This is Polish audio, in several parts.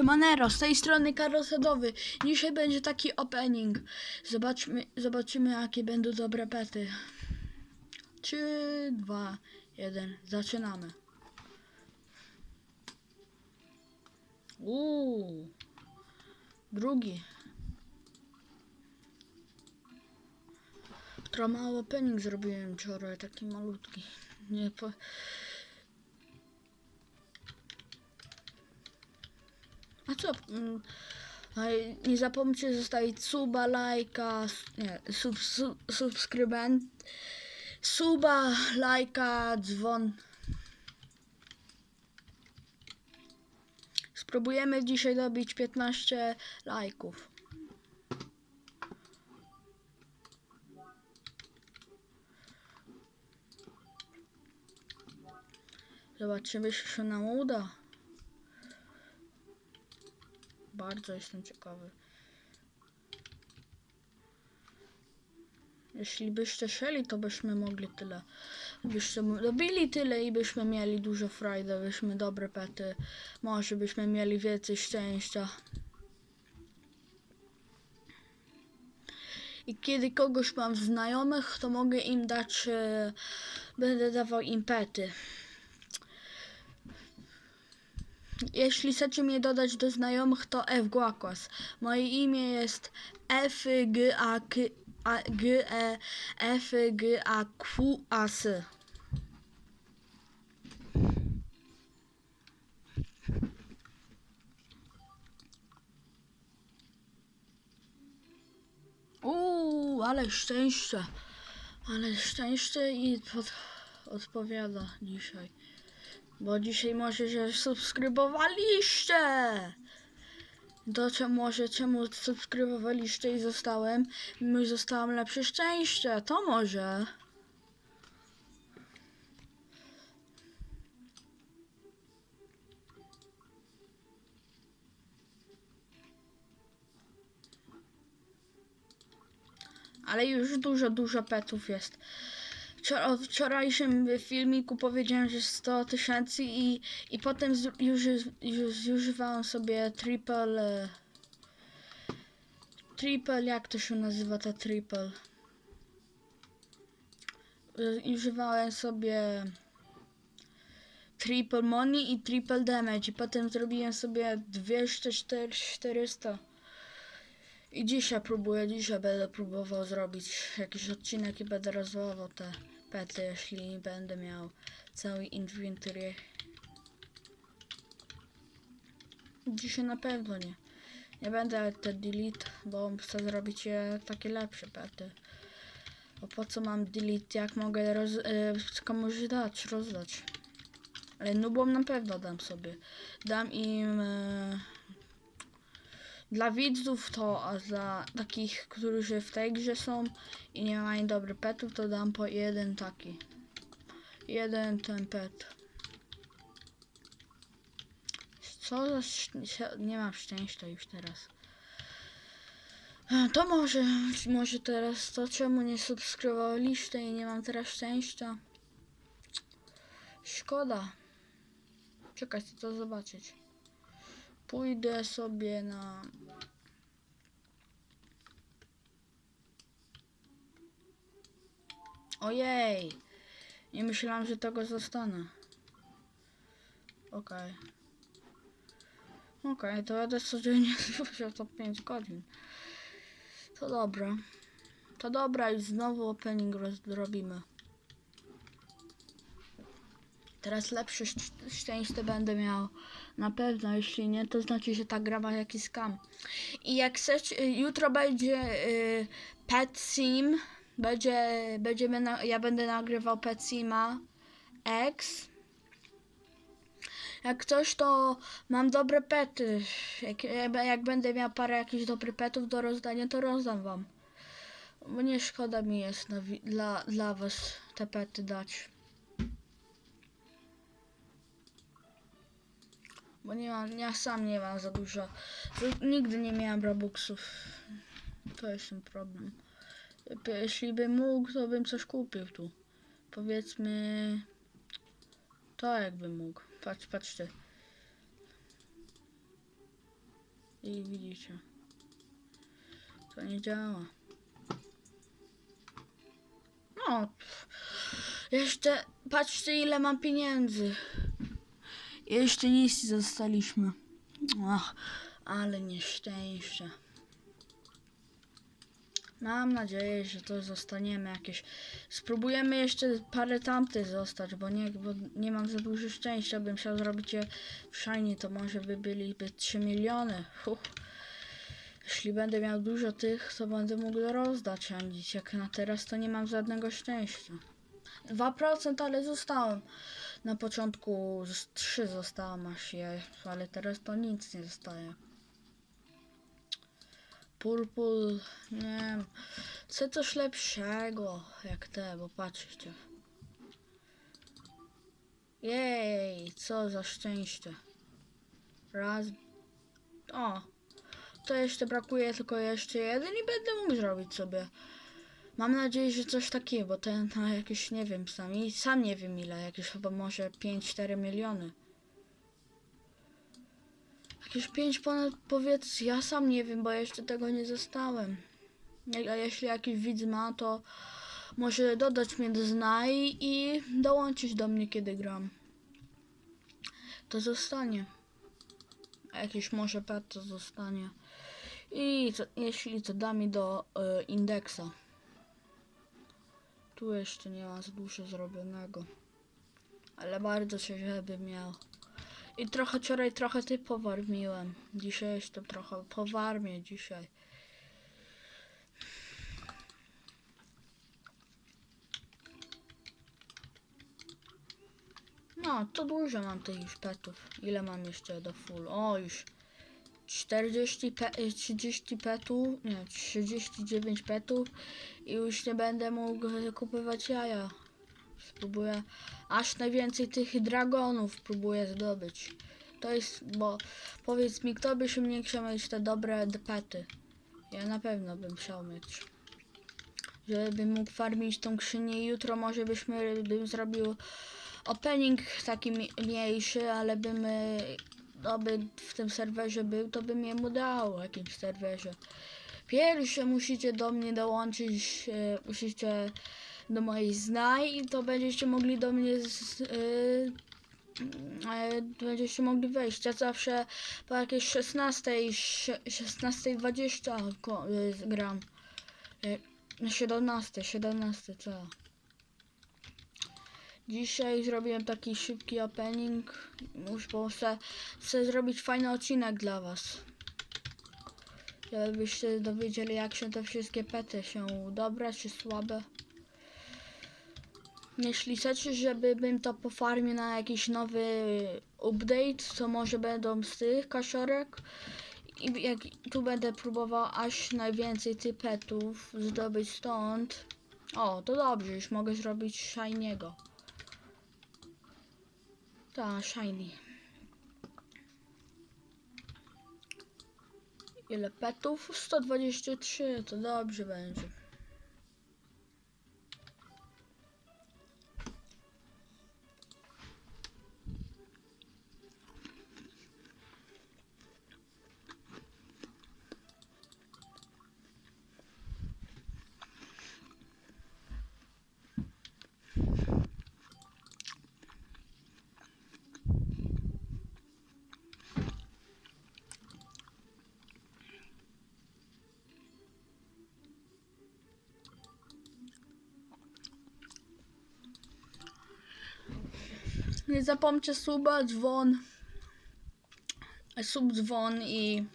Siemanero, z tej strony Karosedowy. Dzisiaj będzie taki opening. Zobaczmy, zobaczymy jakie będą dobre pety. 3, 2, 1, zaczynamy. Uuu, drugi. Trochę mały opening zrobiłem wczoraj, taki malutki. Nie po... A co? mm, Nie zapomnijcie zostawić suba, lajka, nie, sub, sub, subskrybent, suba, lajka, dzwon. Spróbujemy dzisiaj dobić 15 lajków. Zobaczymy, czy się nam uda. Bardzo jestem ciekawy. Jeśli byście chcieli, to byśmy mogli tyle. Byście dobili tyle i byśmy mieli dużo frajdy, byśmy dobre pety. Może byśmy mieli więcej szczęścia. I kiedy kogoś mam znajomych, to mogę im dać, e, będę dawał im pety. Jeśli chcecie mnie dodać do znajomych, to F. Moje imię jest F G A K A G E F G A Q A S. Uuu, ale szczęście. Ale szczęście i pod, odpowiada dzisiaj. Bo dzisiaj może się subskrybowaliście. To czemu może czemu subskrybowaliście i zostałem? My zostałem lepsze szczęście. To może. Ale już dużo, dużo petów jest. Wczor- wczorajszym filmiku powiedziałem, że 100 tysięcy i, i potem już, już zużywałem sobie triple. Triple, jak to się nazywa ta triple? Używałem sobie triple money i triple damage i potem zrobiłem sobie 200, 400. I dzisiaj próbuję, dzisiaj będę próbował zrobić jakiś odcinek i będę rozwoływał te pety, jeśli będę miał cały inventory. Dzisiaj na pewno nie. Nie będę te delete, bo chcę zrobić je takie lepsze pety. Bo po co mam delete, jak mogę roz, y, komuś dać, rozdać. Ale nubom na pewno dam sobie. Dam im... Y, dla widzów to, a dla takich, którzy w tej grze są i nie mają dobrych petów, to dam po jeden taki. Jeden ten pet. Co za nie mam szczęścia już teraz. To może, może teraz to czemu nie subskrybowaliście i nie mam teraz szczęścia. Szkoda. Czekaj, chcę to zobaczyć. Pójdę sobie na. Ojej! Nie myślałam, że tego zostanę. Okej. Okej, to jadę codziennie to 5 godzin. To dobra. To dobra i znowu opening rozrobimy. Teraz lepsze szcz- szczęście będę miał. Na pewno, jeśli nie, to znaczy, że ta gra ma jakiś skam. I jak chcesz, y, jutro będzie y, Pet Sim. Będzie, będziemy na, ja będę nagrywał Pet Sima X. Jak coś, to mam dobre pety. Jak, jak będę miał parę jakichś dobrych petów do rozdania, to rozdam wam. Bo szkoda mi jest na, dla, dla was te pety dać. Bo nie mam, ja sam nie mam za dużo. Nigdy nie miałem robuxów. To jest ten problem. Jeśli bym mógł, to bym coś kupił tu. Powiedzmy... To jakbym mógł. Patrz, patrzcie. I widzicie. To nie działa. No. Jeszcze patrzcie ile mam pieniędzy. Jeszcze nic zostaliśmy. Ach, ale nieszczęście. Mam nadzieję, że to zostaniemy jakieś. Spróbujemy jeszcze parę tamtych zostać, bo nie, bo nie mam za dużo szczęścia. Bym chciał zrobić je w shiny, to może by byliby 3 miliony. Huh. Jeśli będę miał dużo tych, to będę mógł rozdać randzić. Jak na teraz, to nie mam żadnego szczęścia. 2%, ale zostałem. Na początku z 3 zostałem aż je, ale teraz to nic nie zostaje. Purple, nie wiem, chcę coś lepszego jak te, bo patrzcie. Jej, co za szczęście. Raz, o, to jeszcze brakuje tylko jeszcze jeden i będę mógł zrobić sobie. Mam nadzieję, że coś takiego, bo ten na jakieś, nie wiem, sam, sam nie wiem ile, jakieś chyba może 5-4 miliony. Jakieś 5 ponad powiedz, ja sam nie wiem, bo jeszcze tego nie zostałem. A jeśli jakiś widz ma, to może dodać mnie do znaj i dołączyć do mnie, kiedy gram. To zostanie. A jakiś może pet to zostanie. I co, jeśli to da mi do y, indeksa. Tu jeszcze nie ma za dużo zrobionego. Ale bardzo się żeby miał. I trochę wczoraj trochę ty powarmiłem. Dzisiaj jeszcze trochę powarmię dzisiaj. No, to dużo mam tych petów. Ile mam jeszcze do full? O, już 40 pe y, 30 petów, nie, 39 petów i już nie będę mógł kupować jaja. Spróbuję, aż najwięcej tych dragonów próbuję zdobyć. To jest, bo powiedz mi, kto by się nie chciał mieć te dobre pety? Ja na pewno bym chciał mieć. Żebym mógł farmić tą krzynię jutro może byśmy, bym zrobił opening taki mniejszy, ale bym y, no by w tym serwerze był, to bym dał w jakimś serwerze. Pierwsze musicie do mnie dołączyć, e, musicie do mojej znaj i to będziecie mogli do mnie z, e, e, będziecie mogli wejść. Ja zawsze po jakieś 16, 16.20 ko- e, gram. E, na 17, 17 co? Dzisiaj zrobiłem taki szybki opening. Już chcę, chcę zrobić fajny odcinek dla was. Żebyście dowiedzieli jak się te wszystkie pety się dobre czy słabe. Jeśli chcecie, żeby bym to pofarmił na jakiś nowy update, to może będą z tych kasiorek. I jak tu będę próbował aż najwięcej tych petów zdobyć stąd. O, to dobrze, już mogę zrobić shiniego. Ta, shiny. Ile petów? 123, to dobrze będzie. Nie zapomnijcie suba, dzwon. Sub, dzwon i...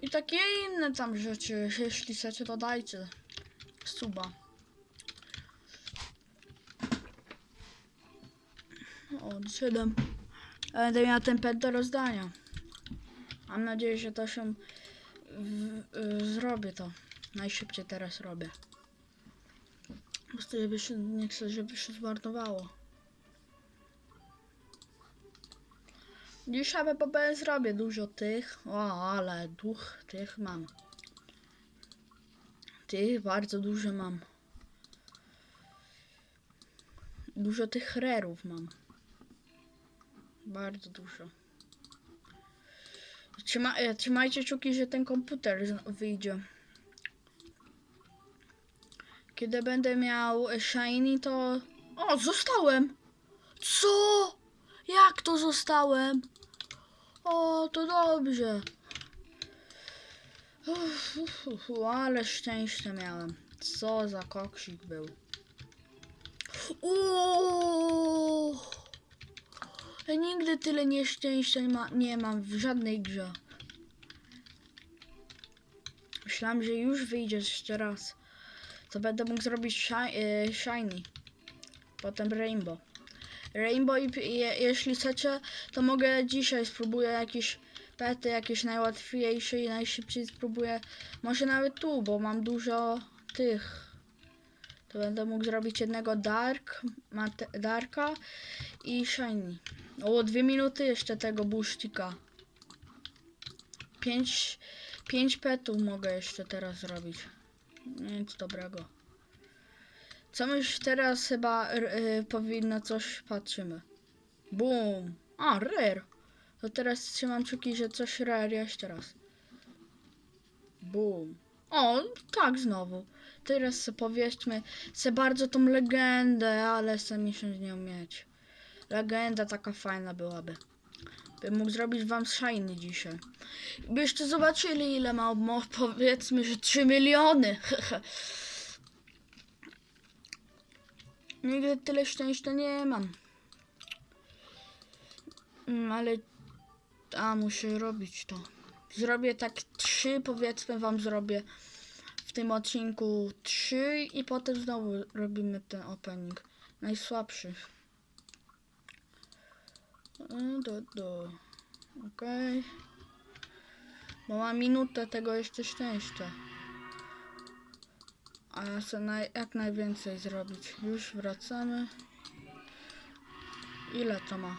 I takie inne tam rzeczy. Jeśli chcecie, to dajcie suba. O, 7. Będę miał ten pet do rozdania. Mam nadzieję, że to się zrobię to. Najszybciej teraz robię. Po prostu, żeby się, nie chcę, żeby się zmarnowało. Dzisiaj PPB zrobię dużo tych. O, ale duch tych mam. Tych bardzo dużo mam. Dużo tych rerów mam. Bardzo dużo. Trzyma, e, trzymajcie kciuki, że ten komputer wyjdzie. Kiedy będę miał shiny, to... O, zostałem! Co? Jak to zostałem? O, to dobrze. Uff, uff, uff, ale szczęście miałem. Co za koksik był. Nigdy tyle nieszczęścia nie, ma, nie mam w żadnej grze. Myślałem, że już wyjdzie jeszcze raz. To będę mógł zrobić shi y, shiny. Potem rainbow. Rainbow i je, jeśli chcecie, to mogę dzisiaj spróbuję jakieś pety, jakieś najłatwiejsze i najszybciej spróbuję. Może nawet tu, bo mam dużo tych. To będę mógł zrobić jednego dark, mate, darka i shiny. O, dwie minuty jeszcze tego busztika. Pięć, pięć petów mogę jeszcze teraz zrobić. Nic dobrego. Co my już teraz chyba r- y, powinno coś patrzymy. Boom. A, rare. To teraz trzymam kciuki, że coś rare jeszcze raz. Boom. O, tak znowu. Teraz powiedzmy, se bardzo tą legendę, ale se mi się z nią mieć. Legenda taka fajna byłaby. Bym mógł zrobić wam shiny dzisiaj. Byście zobaczyli ile ma, powiedzmy, że 3 miliony. Nigdy tyle szczęścia nie mam. Mm, Ale... A, muszę robić to. Zrobię tak trzy, powiedzmy wam zrobię w tym odcinku trzy i potem znowu robimy ten opening. Najsłabszy. E, Do, do. Okej. Bo mam minutę tego jeszcze szczęścia. A chcę naj, jak najwięcej zrobić. Już wracamy. Ile to ma?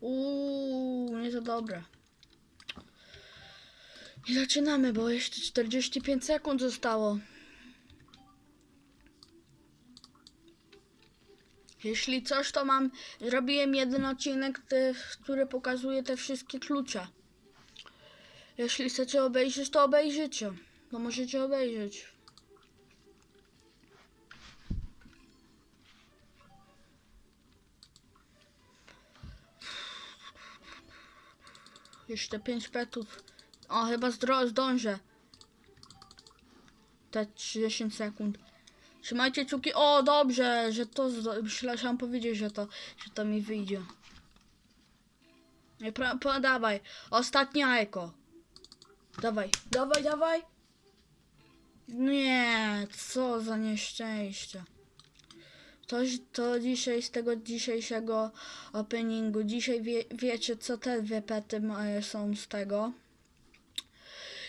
Uuu, nie za dobre. I zaczynamy, bo jeszcze 45 sekund zostało. Jeśli coś, to mam. Zrobiłem jeden odcinek, te, który pokazuje te wszystkie klucze. Jeśli chcecie obejrzeć, to obejrzycie. To możecie obejrzeć. Jeszcze 5 petów. O, chyba zdążę. Te 30 sekund. Trzymajcie kciuki. O, dobrze, że to. Myślałam powiedzieć, że to, że to mi wyjdzie. Nie, pra- pa- dawaj. Ostatnie eko. Dawaj, dawaj, dawaj. Nie, co za nieszczęście. To, to dzisiaj z tego dzisiejszego openingu. Dzisiaj wie, wiecie, co te dwie moje są z tego.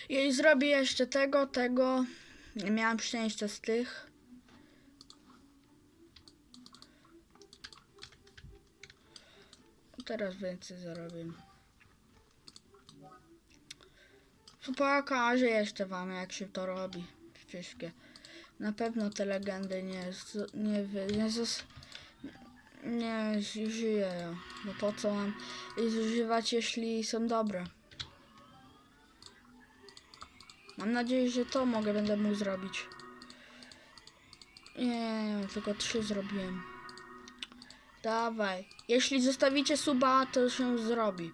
I zrobię jeszcze tego, tego. Nie miałam szczęścia z tych. Teraz więcej zarobię. Pokażę jeszcze wam jak się to robi. Wszystkie. Na pewno te legendy nie, nie, nie, zas, nie zużyję. Bo po co mam je zużywać, jeśli są dobre? Mam nadzieję, że to mogę, będę mógł zrobić. Nie, tylko trzy zrobiłem. Dawaj. Jeśli zostawicie suba, to się zrobi.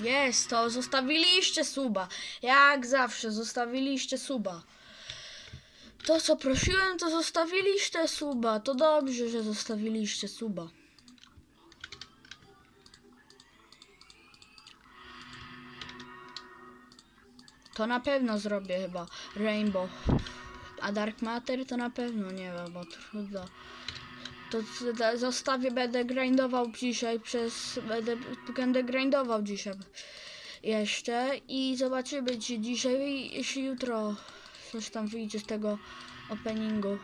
Jest to, zostawiliście suba. Jak zawsze, zostawiliście suba. To co prosiłem, to zostawiliście suba. To dobrze, że zostawiliście suba. To na pewno zrobię chyba Rainbow. A Dark Matter to na pewno nie bo trudno. To zostawię, będę grindował dzisiaj przez. Będę, będę grindował dzisiaj jeszcze i zobaczymy czy dzisiaj, jeśli jutro coś tam wyjdzie z tego openingu.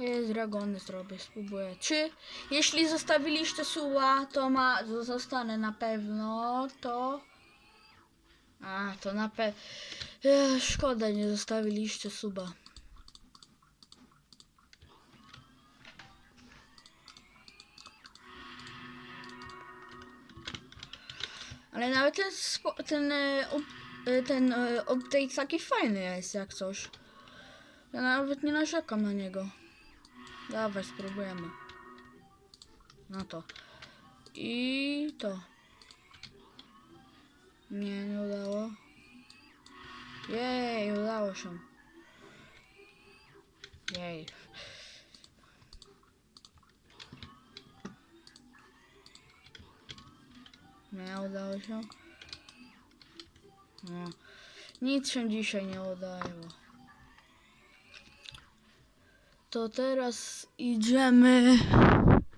I dragony zrobię, spróbuję. Czy jeśli zostawiliście suła, to ma, zostanę na pewno, to... A, to na pewno... Ech, szkoda, nie zostawiliście suba. Ale nawet ten, ten, e, e, ten e, update taki fajny jest jak coś. Ja nawet nie narzekam na niego. Dawaj, spróbujemy. No to. I to. Nie, nie udało. Jej, udało się. Jej. Nie udało się. No. Nic się dzisiaj nie udało. To teraz idziemy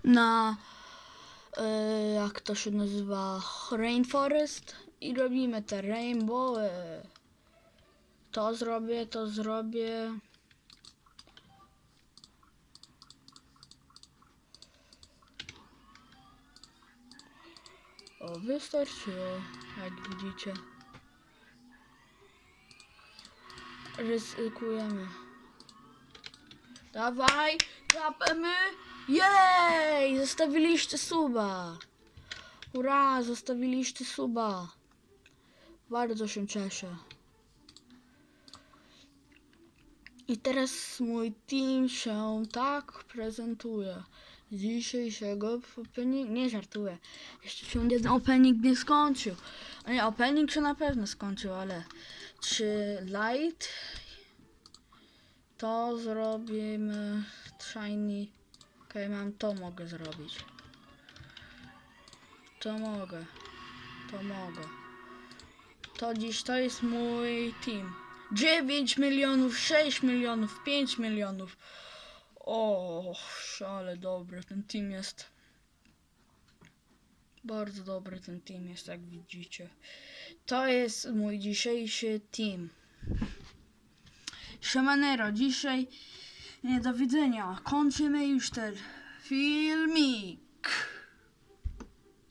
na e, jak to się nazywa Rainforest i robimy te rainbowy. To zrobię, to zrobię. O, wystarczyło, jak widzicie. Ryzykujemy. Dawaj, klapemy. Jej! Zostawiliście suba. Ura, zostawiliście suba. Bardzo się cieszę. I teraz mój team się tak prezentuje. Dzisiejszego opening... Nie żartuję. Jeszcze się jeden opening nie skończył. A nie, opening się na pewno skończył, ale czy light to zrobimy shiny. Okej, mam to mogę zrobić. To mogę. To mogę. To dziś to jest mój team. 9 milionów, 6 milionów, 5 milionów. O, ale dobry ten team jest. Bardzo dobry ten team jest, jak widzicie. To jest mój dzisiejszy team. Siemanero, dzisiaj nie do widzenia. Kończymy już ten filmik.